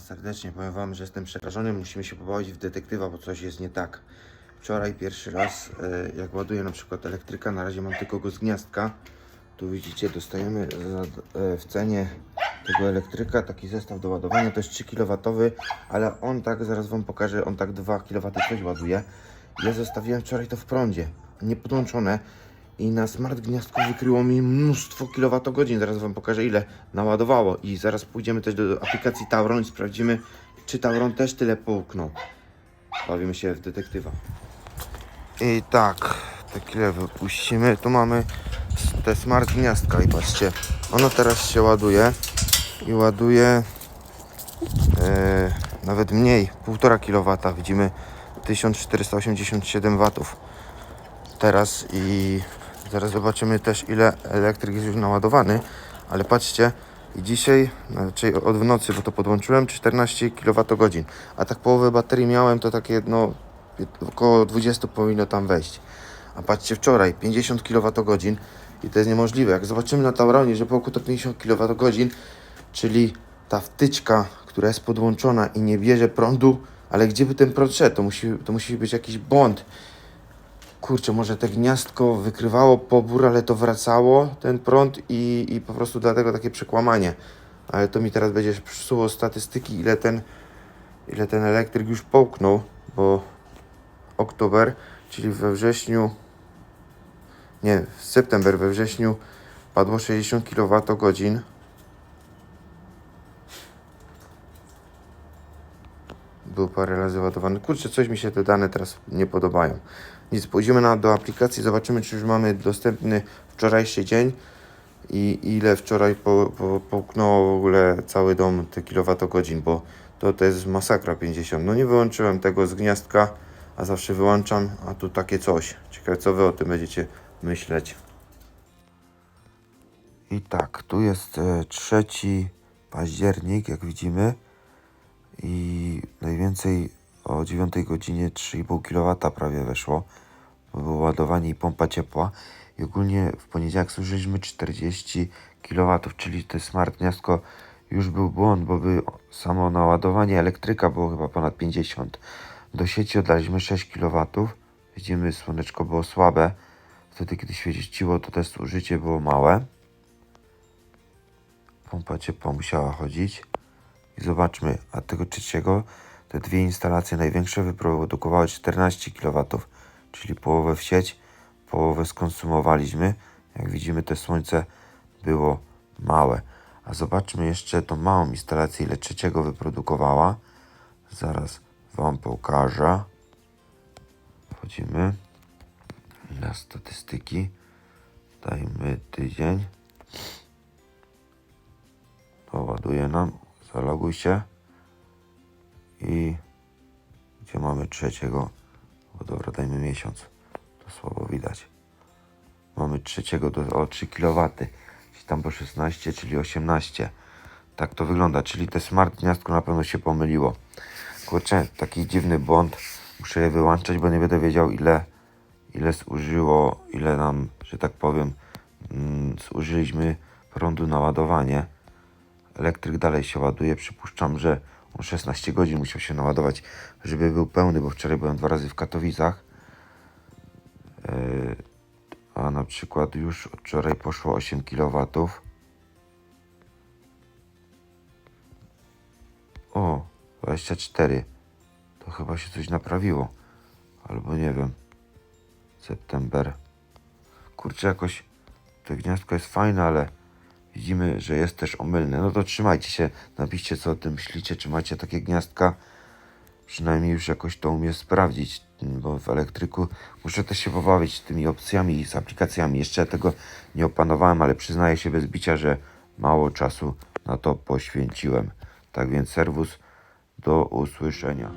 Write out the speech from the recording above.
Serdecznie. Powiem Wam, że jestem przerażony. Musimy się pobawić w detektywa, bo coś jest nie tak. Wczoraj pierwszy raz, e, jak ładuję na przykład elektryka, na razie mam tylko go z gniazdka. Tu widzicie, dostajemy e, w cenie tego elektryka taki zestaw do ładowania. To jest 3 kW, ale on tak, zaraz Wam pokażę, on tak 2 kW coś ładuje. Ja zostawiłem wczoraj to w prądzie, niepodłączone. I na smart gniazdku wykryło mi mnóstwo kilowatogodzin. Zaraz Wam pokażę ile naładowało. I zaraz pójdziemy też do aplikacji Tauron i sprawdzimy, czy Tauron też tyle połknął. Bawimy się w detektywa. I tak, te kile wypuścimy. Tu mamy te smart gniazdka i patrzcie, ono teraz się ładuje i ładuje e, nawet mniej, 1,5 kW. Widzimy 1487 watów teraz i zaraz zobaczymy też ile elektryk jest już naładowany, ale patrzcie i dzisiaj, raczej od w nocy, bo to podłączyłem 14 kWh, a tak połowę baterii miałem to takie no około 20 powinno tam wejść. A patrzcie wczoraj 50 kWh i to jest niemożliwe. Jak zobaczymy na Tauronie, że po to 50 kWh, czyli ta wtyczka, która jest podłączona i nie bierze prądu, ale gdzie by ten prąd szedł? To musi, to musi być jakiś błąd kurczę, może te gniazdko wykrywało pobór, ale to wracało, ten prąd i, i po prostu dlatego takie przekłamanie. Ale to mi teraz będzie psuło statystyki, ile ten, ile ten elektryk już połknął, bo oktober, czyli we wrześniu, nie, w september, we wrześniu padło 60 kWh. Był parę razy ładowany. Kurczę, coś mi się te dane teraz nie podobają. Nic, pójdziemy na, do aplikacji, zobaczymy, czy już mamy dostępny wczorajszy dzień i ile wczoraj po, po, połknęło w ogóle cały dom te kilowatogodzin, bo to, to jest masakra 50. No nie wyłączyłem tego z gniazdka, a zawsze wyłączam, a tu takie coś. Ciekawe, co wy o tym będziecie myśleć. I tak, tu jest e, 3 październik, jak widzimy. I najwięcej o 9 godzinie 3,5 kW prawie weszło. bo Było ładowanie i pompa ciepła. I ogólnie w poniedziałek zużyliśmy 40 kW, czyli to smart gniazdko już był błąd, bo by samo naładowanie elektryka było chyba ponad 50. Do sieci oddaliśmy 6 kW. Widzimy, słoneczko było słabe. Wtedy, kiedy świeciło, to też zużycie było małe. Pompa ciepła musiała chodzić. I zobaczmy, a tego trzeciego te dwie instalacje największe wyprodukowały 14 kW, czyli połowę w sieć, połowę skonsumowaliśmy. Jak widzimy, te słońce było małe. A zobaczmy jeszcze tą małą instalację, ile trzeciego wyprodukowała. Zaraz Wam pokażę. Wchodzimy na statystyki. Dajmy tydzień. To ładuje nam. Zaloguj się. I gdzie mamy trzeciego? Bo dobra, dajmy miesiąc. To słabo widać. Mamy trzeciego do, o 3 kW. Czyli tam po 16, czyli 18. Tak to wygląda. Czyli te smart gniazdko na pewno się pomyliło. Kurczę, taki dziwny błąd. Muszę je wyłączać, bo nie będę wiedział ile, ile zużyło, ile nam, że tak powiem, mm, zużyliśmy prądu na ładowanie. Elektryk dalej się ładuje. Przypuszczam, że on 16 godzin musiał się naładować, żeby był pełny, bo wczoraj byłem dwa razy w Katowicach. Yy, a na przykład już od wczoraj poszło 8 kW. O, 24. To chyba się coś naprawiło. Albo nie wiem. September. Kurczę, jakoś to gniazdko jest fajne, ale widzimy, że jest też omylne. No to trzymajcie się, napiszcie co o tym myślicie, czy macie takie gniazdka. Przynajmniej już jakoś to umie sprawdzić, bo w elektryku muszę też się pobawić tymi opcjami i z aplikacjami. Jeszcze tego nie opanowałem, ale przyznaję się bez bicia, że mało czasu na to poświęciłem. Tak więc serwus, do usłyszenia.